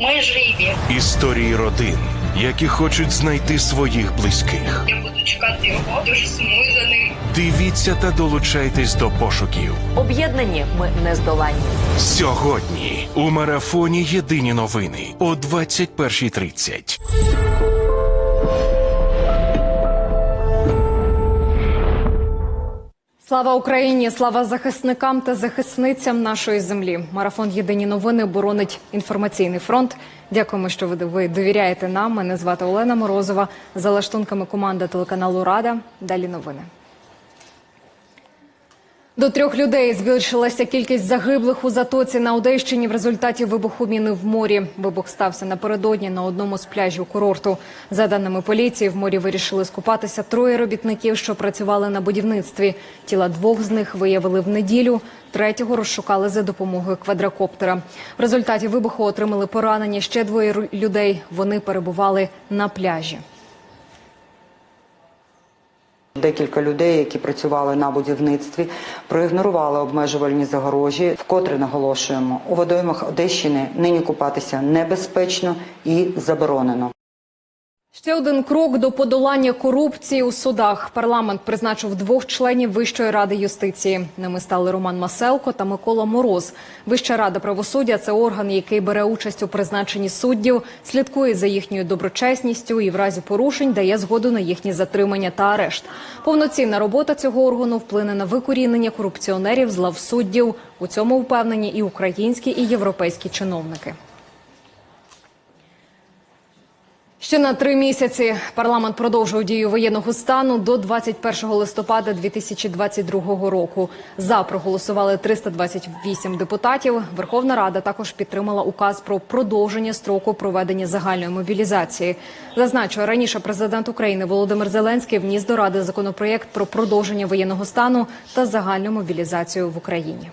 Мы живі. Історії родин, які хочуть знайти своїх близьких. Я буду чекати його. Дуже сумую за ним. Дивіться та долучайтесь до пошуків. Об'єднані ми не здолані. Сьогодні у марафоні Єдині новини о 21.30. Слава Україні! Слава захисникам та захисницям нашої землі. Марафон Єдині новини боронить інформаційний фронт. Дякуємо, що ви- довіряєте нам. Мене звати Олена Морозова. За лаштунками команда телеканалу Рада. Далі новини. До трьох людей збільшилася кількість загиблих у затоці на Одещині в результаті вибуху міни в морі. Вибух стався напередодні на одному з пляжів курорту. За даними поліції, в морі вирішили скупатися троє робітників, що працювали на будівництві. Тіла двох з них виявили в неділю. Третього розшукали за допомогою квадрокоптера. В результаті вибуху отримали поранення ще двоє людей. Вони перебували на пляжі. Декілька людей, які працювали на будівництві, проігнорували обмежувальні загорожі. Вкотре наголошуємо, у водоймах Одещини нині купатися небезпечно і заборонено. Ще один крок до подолання корупції у судах. Парламент призначив двох членів Вищої ради юстиції. Ними стали Роман Маселко та Микола Мороз. Вища рада правосуддя це орган, який бере участь у призначенні суддів, слідкує за їхньою доброчесністю і в разі порушень дає згоду на їхнє затримання та арешт. Повноцінна робота цього органу вплине на викорінення корупціонерів з лав суддів. У цьому впевнені і українські, і європейські чиновники. Ще на три місяці парламент продовжує дію воєнного стану до 21 листопада 2022 року. За проголосували 328 депутатів. Верховна Рада також підтримала указ про продовження строку проведення загальної мобілізації. Зазначу, раніше президент України Володимир Зеленський вніс до ради законопроєкт про продовження воєнного стану та загальну мобілізацію в Україні.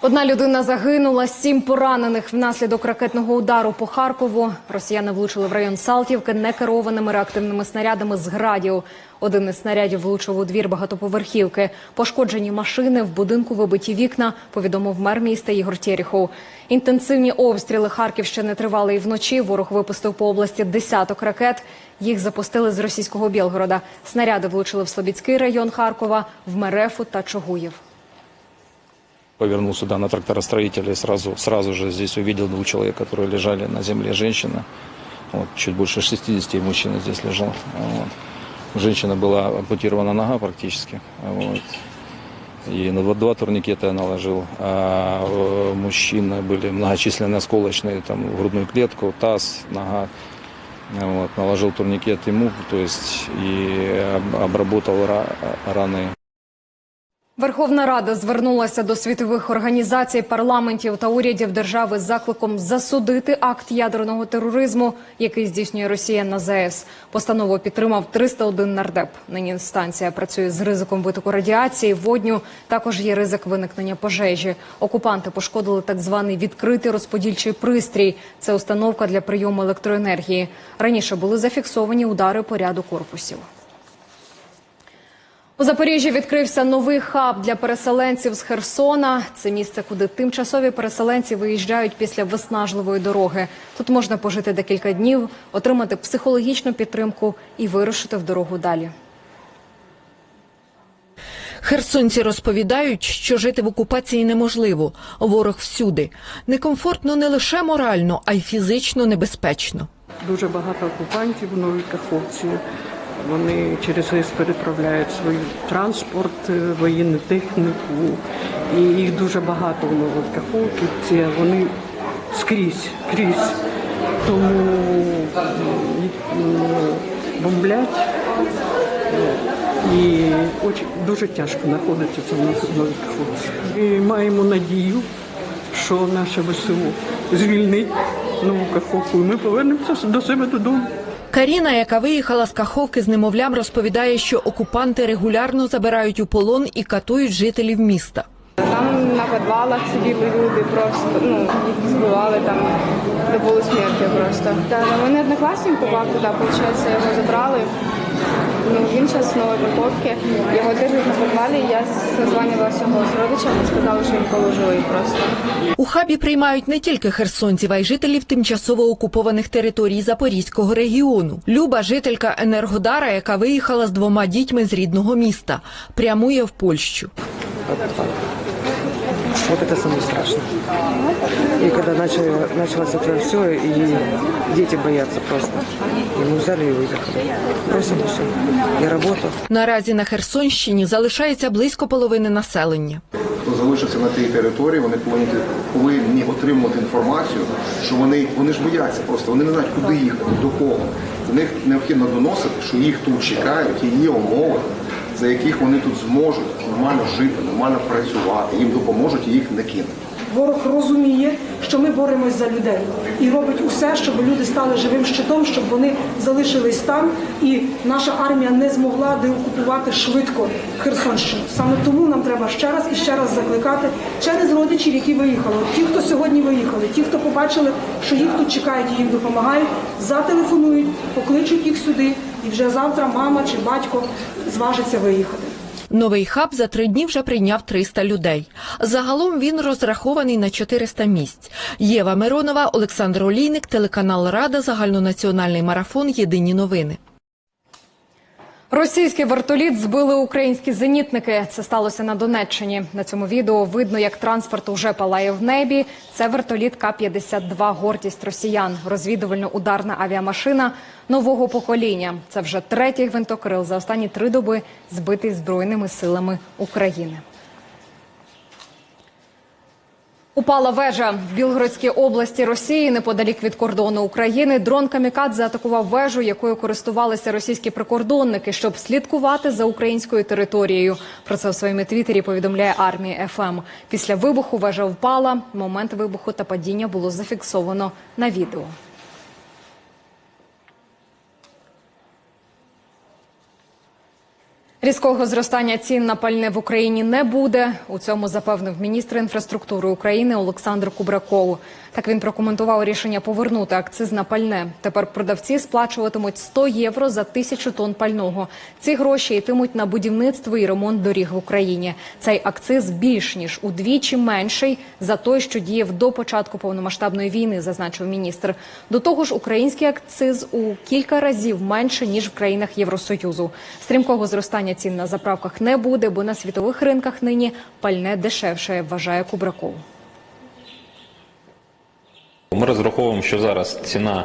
Одна людина загинула, сім поранених внаслідок ракетного удару по Харкову. Росіяни влучили в район Салтівки некерованими реактивними снарядами з градів. Один із снарядів влучив у двір багатоповерхівки. Пошкоджені машини в будинку вибиті вікна. Повідомив мер міста Ігор Тєріхов. Інтенсивні обстріли Харківщини тривали і вночі. Ворог випустив по області десяток ракет. Їх запустили з російського Білгорода. Снаряди влучили в Слобідський район Харкова, в Мерефу та Чогуїв. Повернул сюда на тракторостроителя и сразу, сразу же здесь увидел двух человек, которые лежали на земле. Женщина, вот, чуть больше 60, и мужчина здесь лежал. Вот. У женщины была ампутирована нога практически. Вот. И на два, турникета я наложил. А у мужчины были многочисленные осколочные, там, грудную клетку, таз, нога. Вот. Наложил турникет ему, то есть и об- обработал ра- раны Верховна Рада звернулася до світових організацій, парламентів та урядів держави з закликом засудити акт ядерного тероризму, який здійснює Росія на ЗАЕС. Постанову підтримав 301 нардеп. Нині станція працює з ризиком витоку радіації, водню. Також є ризик виникнення пожежі. Окупанти пошкодили так званий відкритий розподільчий пристрій. Це установка для прийому електроенергії. Раніше були зафіксовані удари по ряду корпусів. У Запоріжжі відкрився новий хаб для переселенців з Херсона. Це місце, куди тимчасові переселенці виїжджають після виснажливої дороги. Тут можна пожити декілька днів, отримати психологічну підтримку і вирушити в дорогу далі. Херсонці розповідають, що жити в окупації неможливо. Ворог всюди. Некомфортно не лише морально, а й фізично небезпечно. Дуже багато окупантів в Новій Каховці. Вони через ГЕС переправляють свій транспорт, е, воєнну техніку. І їх дуже багато в Новій Каховці. Вони скрізь, крізь. Тому бомблять. Е, І дуже тяжко знаходиться в Новій Каховці. І маємо надію, що наше ВСУ звільнить нову Каховку, і ми повернемося до себе додому. Каріна, яка виїхала з Каховки з немовлям, розповідає, що окупанти регулярно забирають у полон і катують жителів міста. Там на підвалах сиділи люди, просто ну їх збивали там до полусмерти просто. та мене однокласник попав туди, виходить, його забрали. Ну, він час в новій його держать на підвалі, я созванювалася його з родичами, сказали, що він положили просто. У хабі приймають не тільки херсонців, а й жителів тимчасово окупованих територій Запорізького регіону. Люба, жителька Енергодара, яка виїхала з двома дітьми з рідного міста, прямує в Польщу. Вот это самое страшное. И когда начали, началось это все, и дети боятся просто. И мы взяли и выехали. Бросили все. Я работал. Наразі на Херсонщині залишається близько половини населення. хто залишився на тій території, вони повинні повинні отримувати інформацію, що вони вони ж бояться просто, вони не знають, куди їхати, до кого. До них необхідно доносити, що їх тут чекають, і є умови, за яких вони тут зможуть нормально жити, нормально працювати, їм допоможуть і їх не кинуть. Ворог розуміє, що ми боремось за людей і робить усе, щоб люди стали живим щитом, щоб вони залишились там, і наша армія не змогла деокупувати швидко Херсонщину. Саме тому нам треба ще раз і ще раз закликати через родичів, які виїхали. Ті, хто сьогодні виїхали, ті, хто побачили, що їх тут чекають і їм допомагають, зателефонують, покличуть їх сюди, і вже завтра мама чи батько зважиться виїхати. Новий хаб за три дні вже прийняв 300 людей. Загалом він розрахований на 400 місць. Єва Миронова, Олександр Олійник, телеканал Рада, загальнонаціональний марафон. Єдині новини. Російський вертоліт збили українські зенітники. Це сталося на Донеччині. На цьому відео видно, як транспорт уже палає в небі. Це вертоліт К-52 «Гордість росіян». Розвідувально-ударна авіамашина нового покоління. Це вже третій гвинтокрил за останні три доби збитий збройними силами України. Упала вежа в Білгородській області Росії неподалік від кордону України. Дрон Камікадзе атакував вежу, якою користувалися російські прикордонники, щоб слідкувати за українською територією. Про це у своєму твіттері повідомляє армія ФМ. Після вибуху вежа впала. Момент вибуху та падіння було зафіксовано на відео. Різкого зростання цін на пальне в Україні не буде. У цьому запевнив міністр інфраструктури України Олександр Кубраков. Так він прокоментував рішення повернути акциз на пальне. Тепер продавці сплачуватимуть 100 євро за тисячу тонн пального. Ці гроші йтимуть на будівництво і ремонт доріг в Україні. Цей акциз більш ніж удвічі менший за той, що діяв до початку повномасштабної війни, зазначив міністр. До того ж, український акциз у кілька разів менше ніж в країнах Євросоюзу. Стрімкого зростання цін на заправках не буде, бо на світових ринках нині пальне дешевше, вважає Кубраков. Ми розраховуємо, що зараз ціна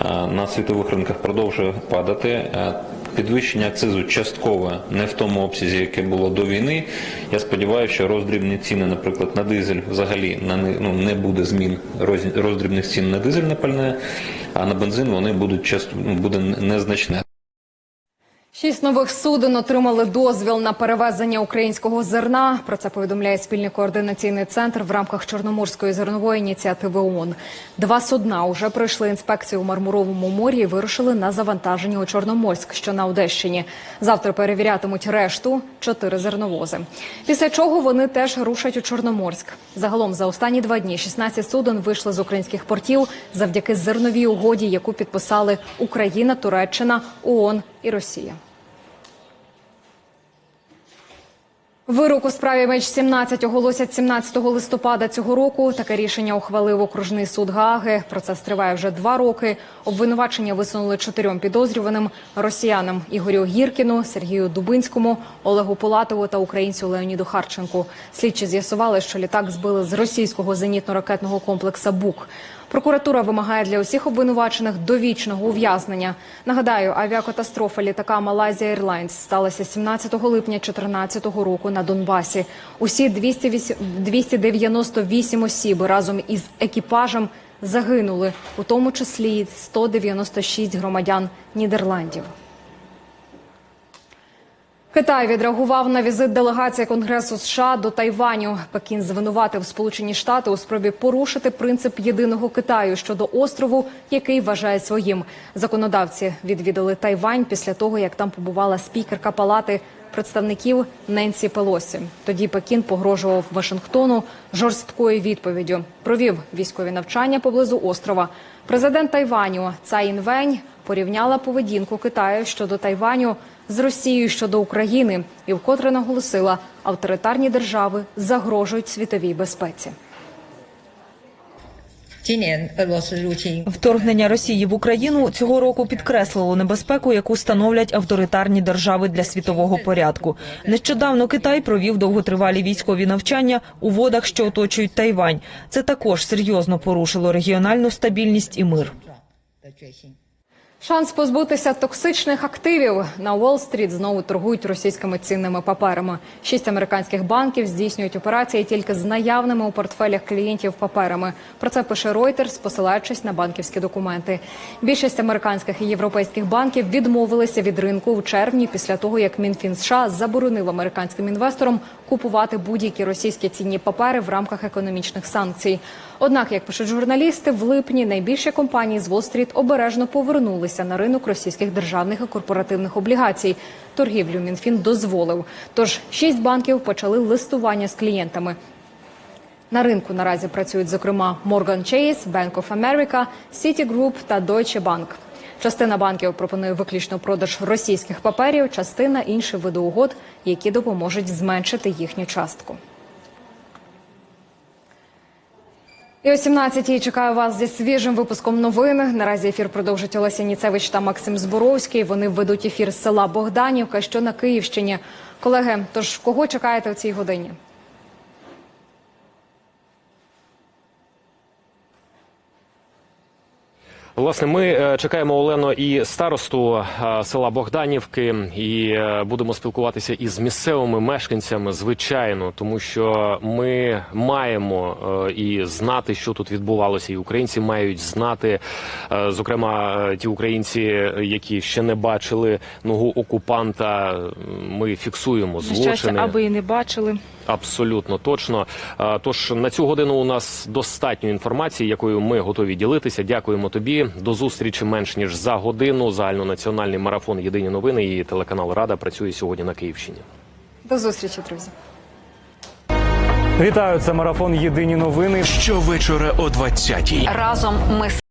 е, на світових ринках продовжує падати. Е, Підвищення акцизу часткове не в тому обсязі, яке було до війни. Я сподіваюся, що роздрібні ціни, наприклад, на дизель взагалі на не, ну, не буде змін роз- роздрібних цін на дизельне пальне, а на бензин вони будуть часто ну, буде незначне. Шість нових суден отримали дозвіл на перевезення українського зерна. Про це повідомляє спільний координаційний центр в рамках Чорноморської зернової ініціативи ООН. Два судна уже пройшли інспекцію у Мармуровому морі і вирушили на завантаження у Чорноморськ, що на Одещині. Завтра перевірятимуть решту чотири зерновози. Після чого вони теж рушать у Чорноморськ. Загалом за останні два дні 16 суден вийшли з українських портів завдяки зерновій угоді, яку підписали Україна, Туреччина, ООН і Росія. Вирок у справі меч 17 оголосять 17 листопада цього року. Таке рішення ухвалив окружний суд Гааги. Процес триває вже два роки. Обвинувачення висунули чотирьом підозрюваним росіянам Ігорю Гіркіну, Сергію Дубинському, Олегу Пулатову та українцю Леоніду Харченку. Слідчі з'ясували, що літак збили з російського зенітно-ракетного комплекса БУК. Прокуратура вимагає для усіх обвинувачених довічного ув'язнення. Нагадаю, авіакатастрофа літака Малайзія Airlines сталася 17 липня 2014 року на Донбасі. Усі 208 298 осіб разом із екіпажем загинули, у тому числі 196 громадян Нідерландів. Китай відреагував на візит делегації Конгресу США до Тайваню. Пекін звинуватив Сполучені Штати у спробі порушити принцип єдиного Китаю щодо острову, який вважає своїм. Законодавці відвідали Тайвань після того, як там побувала спікерка палати представників Ненсі Пелосі. Тоді Пекін погрожував Вашингтону жорсткою відповіддю. Провів військові навчання поблизу острова. Президент Тайваню Цай Інвень порівняла поведінку Китаю щодо Тайваню з Росією щодо України і вкотре наголосила, авторитарні держави загрожують світовій безпеці. Вторгнення Росії в Україну цього року підкреслило небезпеку, яку становлять авторитарні держави для світового порядку. Нещодавно Китай провів довготривалі військові навчання у водах, що оточують Тайвань. Це також серйозно порушило регіональну стабільність і мир. Шанс позбутися токсичних активів на Уолл-стріт знову торгують російськими цінними паперами. Шість американських банків здійснюють операції тільки з наявними у портфелях клієнтів паперами. Про це пише Reuters, посилаючись на банківські документи. Більшість американських і європейських банків відмовилися від ринку у червні після того, як Мінфін США заборонив американським інвесторам купувати будь-які російські цінні папери в рамках економічних санкцій. Однак, як пишуть журналісти, в липні найбільші компанії з Уолл-стріт обережно повернулися на ринок російських державних і корпоративних облігацій. Торгівлю Мінфін дозволив. Тож шість банків почали листування з клієнтами. На ринку наразі працюють зокрема Morgan Chase, Bank of America, Citigroup та Deutsche Bank. Частина банків пропонує виключно продаж російських паперів, частина інші види угод, які допоможуть зменшити їхню частку. І о 17-й чекаю вас зі свіжим випуском новин. Наразі ефір продовжить Олеся Ніцевич та Максим Зборовський. Вони введуть ефір з села Богданівка, що на Київщині. Колеги, тож кого чекаєте у цій годині? Власне, ми е, чекаємо Олено і старосту е, села Богданівки, і е, будемо спілкуватися із місцевими мешканцями, звичайно, тому що ми маємо і знати, що тут відбувалося, і українці мають знати, зокрема, ті українці, які ще не бачили ногу окупанта. Ми фіксуємо злочини. Щастя, аби і не бачили. Абсолютно точно. Тож на цю годину у нас достатньо інформації, якою ми готові ділитися. Дякуємо тобі. До зустрічі менш ніж за годину. Загальнонаціональний марафон Єдині новини і телеканал Рада працює сьогодні на Київщині. До зустрічі, друзі. Вітаю, це марафон Єдині новини. Щовечора о 20-й. Разом ми